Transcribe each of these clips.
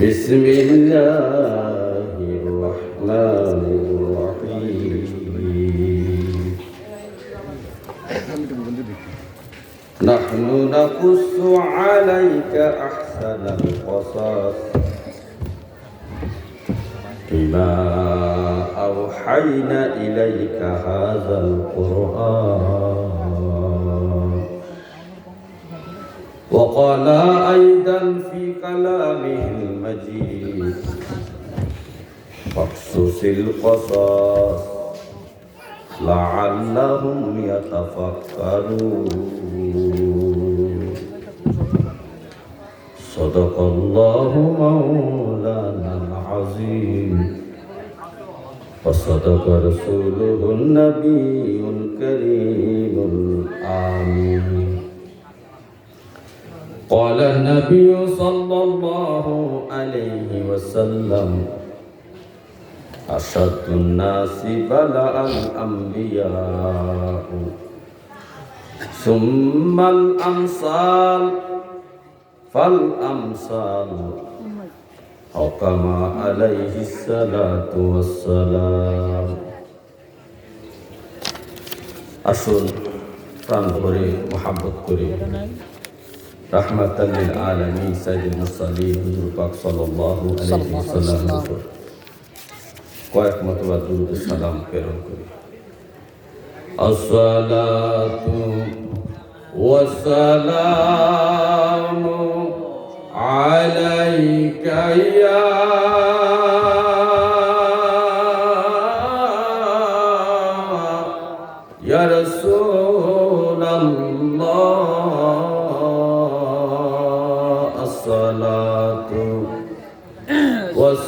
بسم الله الرحمن الرحيم. نحن نقص عليك أحسن القصص بما أوحينا إليك هذا القرآن. وقال أيضا في كلامه المجيد فاقصص القصص لعلهم يتفكرون صدق الله مولانا العظيم وصدق رسوله النبي الكريم الآمين قال النبي صلى الله عليه وسلم أشد الناس بلاء الأنبياء ثم الأمثال فالأمثال أو كما عليه الصلاة والسلام আসুন প্রাণ ভরে মোহাব্বত করে রাহমাতাল্লিল আলামিন সাইয়্যিদুল মুরসালিন হুজুর পাক সাল্লাল্লাহু আলাইহি ওয়াসাল্লামের উপর কয়েক মতবা দুরুদ সালাম প্রেরণ করি আসসালাতু ওয়াসসালামু আলাইকা ইয়া ইয়া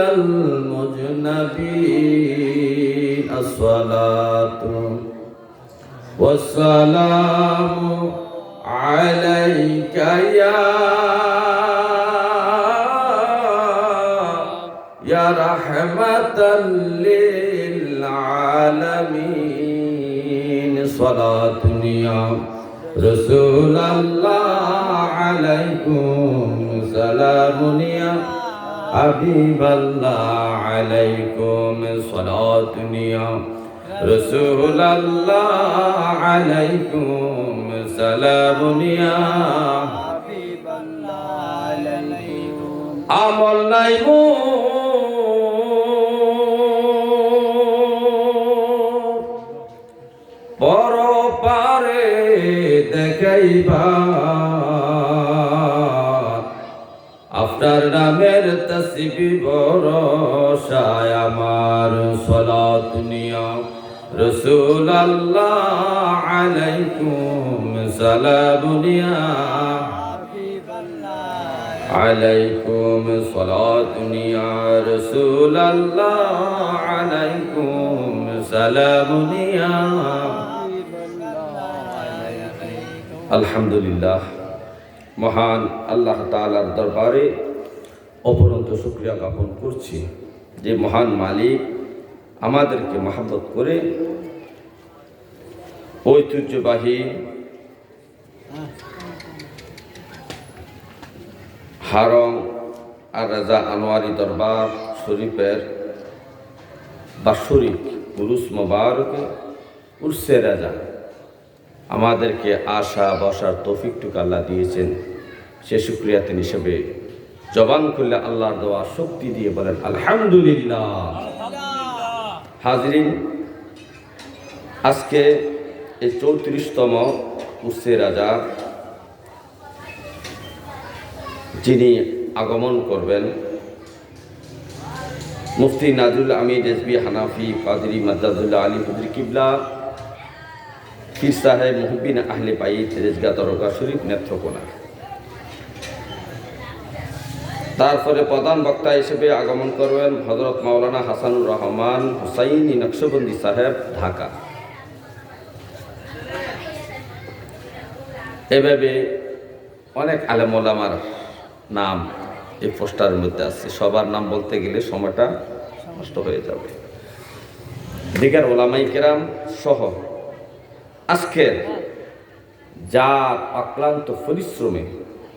شفيع المذنبين الصلاة والسلام عليك يا يا رحمة للعالمين. صلاة يا رسول الله عليكم. سلام يا حبيب الله عليكم صلاة يا رسول الله عليكم سلام يا حبيب الله عليكم আমল নাই মো পর পারে দেখাইবা আপনার নামের তসবি বরসায় আমার সলাত দুনিয়া রসুল আল্লাহ আলাইকুম সালামুনিয়া আলাইকুম দুনিয়া রসুল আল্লাহ আলাইকুম সালামুনিয়া আলহামদুলিল্লাহ। মহান আল্লাহ তাআলার দরবারে অপরন্ত শুক্রিয়া জ্ঞাপন করছি যে মহান মালিক আমাদেরকে মহাব্বত করে ঐতিহ্যবাহী হারং আর রাজা আনোয়ারি দরবার শরীফের বাৎসরিক উরুস মোবারকে উর্সে রাজা আমাদেরকে আশা বসার তৌফিকটুকু আল্লাহ দিয়েছেন। সে শুক্রিয়া তিনি হিসেবে জবান করলে আল্লাহর দেওয়া শক্তি দিয়ে বলেন আলহামদুলিল্লাহ। হাজরিন আজকে এই চৌত্রিশতম উর্সে রাজা যিনি আগমন করবেন মুফতি নাজরুল আমির এসবি হানাফি কাদরি মাজাদুল্লাহ আলী হুজুর কিবলা ফির সাহেব মুহবিন আহলে পাই তেরেজগা তরকা শরীফ নেত্রকোনা। তারপরে প্রধান বক্তা হিসেবে আগমন করবেন হজরত মাওলানা হাসানুর রহমান হুসাইনি নকশবন্দি সাহেব, ঢাকা। এভাবে অনেক আলেমোলামার নাম এই পোস্টারের মধ্যে আছে। সবার নাম বলতে গেলে সময়টা নষ্ট হয়ে যাবে। দিগার ওলামাই কেরাম সহ আজকের যা অক্লান্ত পরিশ্রমে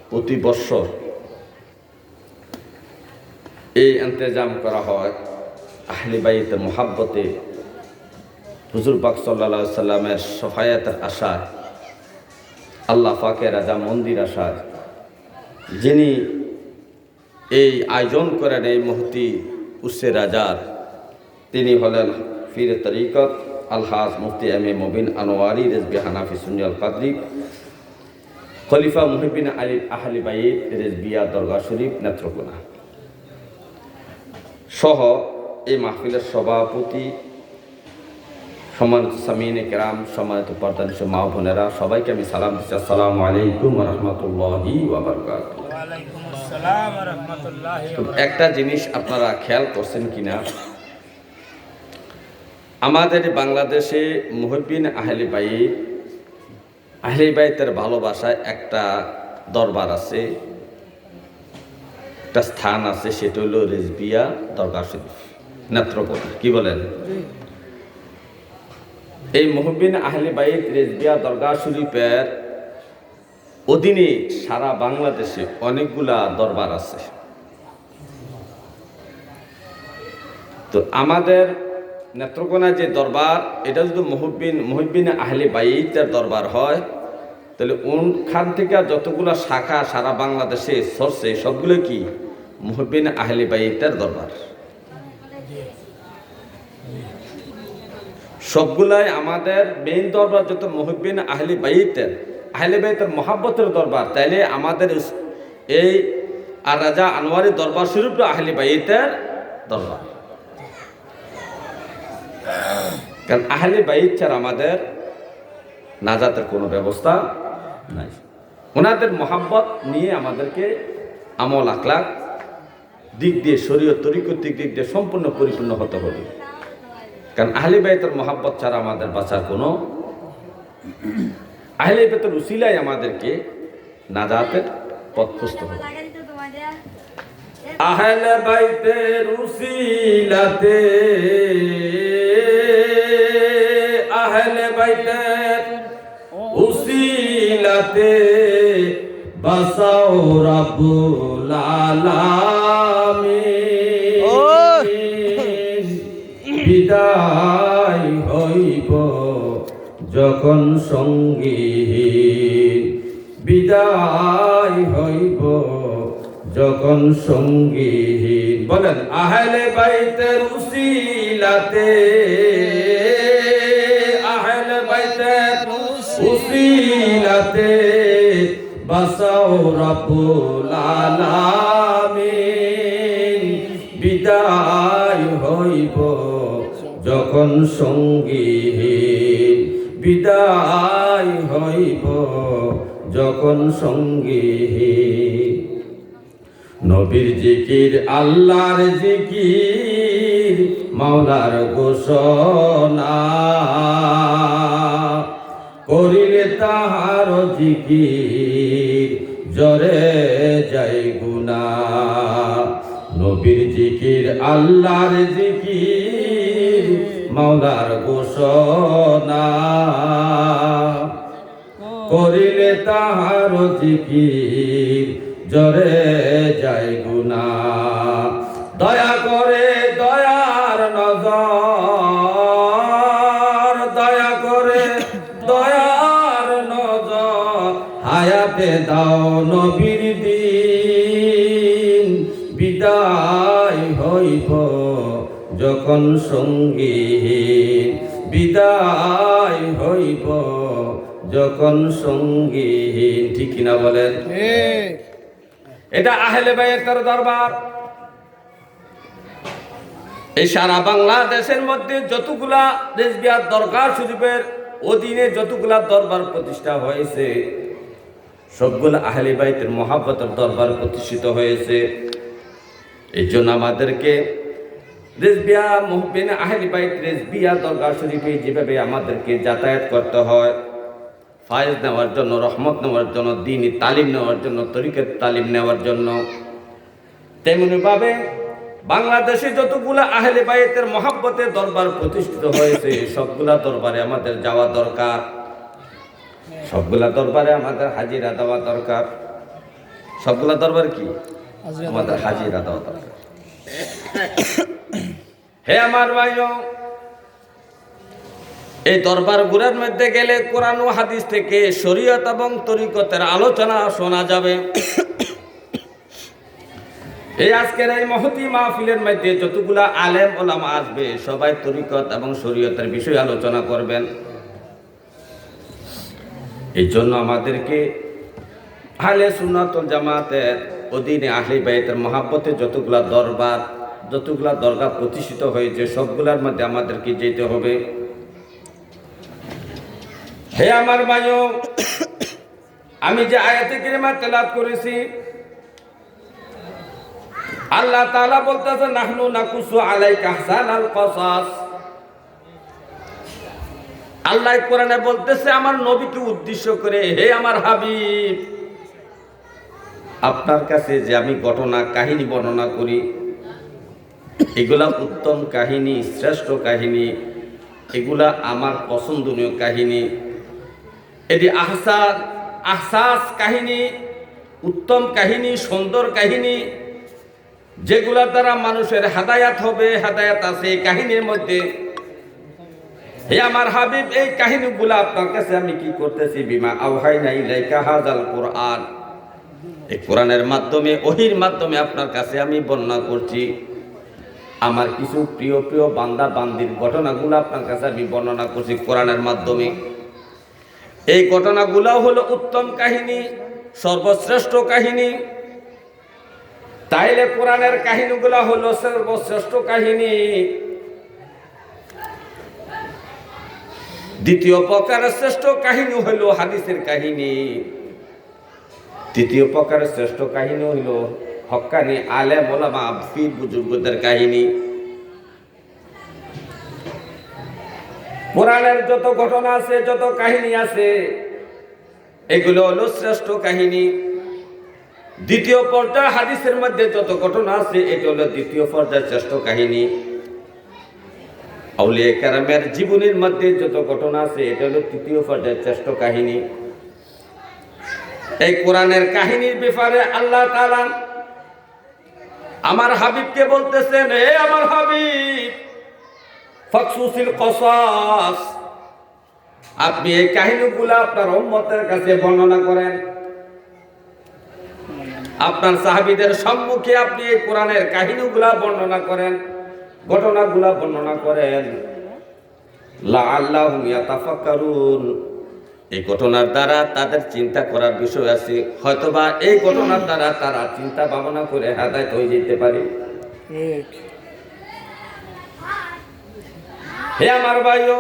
প্রতি বৎসর এই ইন্তজাম করা হয় আহলি বাইতের মোহাব্বতে। হুজুর পাক সাল্লা সাল্লামের সফায়াতের আশায়, আল্লাহ পাকের রাজা মন্দির আশায়, যিনি এই আয়োজন করেন এই মুহূর্তে উসে রাজার, তিনি হলেন ফির তরিকত আলহাজ মুফতি এম এ মবিন আনোয়ারি, রেজবি হানাফি সুনিয়াল কাদরি খলিফা মুহিবিন আলী আহলি বাইদ রেজবিয়া দরগা শরীফ নেত্রকোনা। সহ এই মাহফিলের সভাপতি সম্মানিত সামিন কেরাম সম্মানিত পর্দানিস মা বোনেরা সবাইকে আমি সালাম দিচ্ছি। আসসালামু আলাইকুম রহমতুল্লাহি একটা জিনিস আপনারা খেয়াল করছেন কিনা? আমাদের বাংলাদেশে মুহিবিন আহলি বাইত আহলি বাইতের ভালোবাসায় একটা দরবার আছে। একটা স্থান আছে সেটা হলো রেজবিয়া দরগা শরীফ। নেত্রকোনা কি বলেন? এই মহবিন আহলে বাইত রেজবিয়া দরগা শরীফের অধীনে সারা বাংলাদেশে অনেকগুলা দরবার আছে। তো আমাদের নেত্রকোনা যে দরবার এটা যদি মুহব্বিন মুহব্বিন আহলে বাইতের দরবার হয় তাহলে ওখান থেকে যতগুলো শাখা সারা বাংলাদেশে সরছে সবগুলো কি? মুহব্বিন আহলে বাইতের দরবার। সবগুলাই আমাদের মেইন দরবার যত মুহব্বিন আহলি বাইতের, আহলে বাইতের মহাব্বতের দরবার, তাইলে আমাদের এই আর রাজা আনোয়ারি দরবার স্বরূপ আহলি বাইতের দরবার। কারণ আহলে বাইত ছাড়া আমাদের নাজাতের কোনো ব্যবস্থা নাই। ওনাদের মহাব্বত নিয়ে আমাদেরকে আমল আখলাক দিক দিয়ে শরীয় তরিকর দিক দিক দিয়ে সম্পূর্ণ পরিপূর্ণ হতে হবে। কারণ আহলে বাইতের মহাব্বত ছাড়া আমাদের বাঁচার কোনো আহলে বাইতের উসিলাই আমাদেরকে নাজাতের পথ খুঁজতে হবে। আহলে বাইতের উসিলাতে, আহলে বাইতের উসিলাতে বাসাও আলামিন বিদায় হইব যখন সঙ্গীহীন। বিদায় হইব যখন সঙ্গীহীন। বলেন আহলে বাইতের উসিলাতে আহলে বাইতের উসিলাতে বাসাও রাব্বুল আলামিন, বিদায় হইব যখন সঙ্গীহীন। বিদায় হইব যখন সঙ্গীহীন। নবীর জিকির, আল্লাহর জিকির, মাওলার ঘোষণা। করিলে তাহার জিকির, জরে যাই গুনা নবীর জিকির, আল্লাহর জিকির, মাওলার ঘোষণা। করিলে তাহার জিকির, জরে যায় গুনা দয়া করে হায়াতে দাও নবীর দিন। বিদায় হইব যখন সঙ্গীহীন। বিদায় হইব যখন সঙ্গীহীন। ঠিক কিনা বলেন? এটা আহলে বাইতের দরবার। এই সারা বাংলাদেশের মধ্যে যতগুলা রেজবিয়ার দরকার শরীফের অধীনে যতগুলা দরবার প্রতিষ্ঠা হয়েছে সবগুলো আহলে বাইতের মহাব্বতের দরবার প্রতিষ্ঠিত হয়েছে। এই জন্য আমাদেরকে রেজবিয়া মুহবিন আহলি বাইত রেজবিয়া দরগা শরীফে যেভাবে আমাদেরকে যাতায়াত করতে হয়, ফায়েজ নেওয়ার জন্য, রহমত নেওয়ার জন্য দিনই তালিম নেওয়ার জন্য, তরিকের তালিম নেওয়ার জন্য, তেমনিভাবে বাংলাদেশে যতগুলা আহলে বাইতের মহাব্বতের দরবার প্রতিষ্ঠিত হয়েছে, সবগুলা দরবারে আমাদের যাওয়া দরকার। সবগুলা দরবারে আমাদের হাজিরা দেওয়া দরকার। সবগুলা দরবার কি? আমাদের হাজিরা দেওয়া দরকার। হে আমার ভাইও এই দরবার গুড়ার মধ্যে গেলে কোরআন ও হাদিস থেকে শরীয়ত এবং তরিকতের আলোচনা শোনা যাবে। এই আজকের এই মহতি মাহফিলের মধ্যে যতগুলা আলেম ওলামা আসবে সবাই তরিকত এবং শরীয়তের বিষয়ে আলোচনা করবেন। এই জন্য আমাদেরকে আহলে সুন্নাতুল জামাতের অধীনে আহলে বাইতের মহাব্বতে যতগুলা দরবার, যতগুলা দরগা প্রতিষ্ঠিত হয়েছে, সবগুলার মধ্যে আমাদেরকে যেতে হবে। হে আমার ভাইও, আমি যে আয়াতে কিরিমা তেলাত করেছি, আল্লাহ তাআলা বলতেছে, নাহনু নাকুসু আলাইকা আহসানাল কসাস। আল্লাহ কোরআনে বলতেছে, আমার নবীকে উদ্দেশ্য করে, হে আমার হাবিব, আপনার কাছে যে আমি ঘটনা, কাহিনী বর্ণনা করি, এগুলা উত্তম কাহিনী, শ্রেষ্ঠ কাহিনী, এগুলা আমার পছন্দনীয় কাহিনী। এটি আহসাস আহসাস কাহিনী, উত্তম কাহিনী, সুন্দর কাহিনী, যেগুলা দ্বারা মানুষের হাদায়াত হবে, হাদায়াত আছে কাহিনীর মধ্যে। হে আমার হাবিব, এই কাহিনীগুলো আপনার কাছে আমি কি করতেছি? বিমা আওহাই নাই লাইকা হাজাল কোরআন। এই কোরআনের মাধ্যমে, ওহির মাধ্যমে আপনার কাছে আমি বর্ণনা করছি। আমার কিছু প্রিয় প্রিয় বান্দা বান্দির ঘটনাগুলো আপনার কাছে আমি বর্ণনা করছি কোরআনের মাধ্যমে। এই ঘটনাগুলো হলো উত্তম কাহিনী, সর্বশ্রেষ্ঠ কাহিনী। তাইলে কোরআনের কাহিনীগুলো হলো সর্বশ্রেষ্ঠ কাহিনী। দ্বিতীয় প্রকারের শ্রেষ্ঠ কাহিনী হইল হাদিসের কাহিনী। তৃতীয় প্রকারের শ্রেষ্ঠ কাহিনী হইল হক্কানি আলে মোলামা ফির বুজুর্গদের কাহিনী। কোরআনের যত ঘটনা আছে, যত কাহিনী আছে, এগুলো হলো শ্রেষ্ঠ কাহিনী। দ্বিতীয় পর্যায়ে হাদিসের মধ্যে যত ঘটনা আছে এটা হলো দ্বিতীয় পর্যায়ের শ্রেষ্ঠ কাহিনী। আউলিয়া কারামের জীবনের মধ্যে যত ঘটনা আছে, এটা হলো তৃতীয় পর্যায়ের শ্রেষ্ঠ কাহিনী। এই কোরআনের কাহিনীর ব্যাপারে আল্লাহ তাআলা আমার হাবিবকে বলতেছেন হে আমার হাবিব ফকসুসিল কসাস, আপনি এই কাহিনীগুলো আপনার উম্মতের কাছে বর্ণনা করেন। আপনার সাহাবীদের সম্মুখে আপনি এই কোরআনের কাহিনীগুলা বর্ণনা করেন। ঘটনাগুলা বর্ণনা করেন। এই ঘটনার দ্বারা তাদের চিন্তা করার বিষয় আছে। হয়তোবা এই ঘটনার দ্বারা তারা চিন্তা ভাবনা করে হেদায়ত হয়ে যেতে পারে। হে আমার ভাইও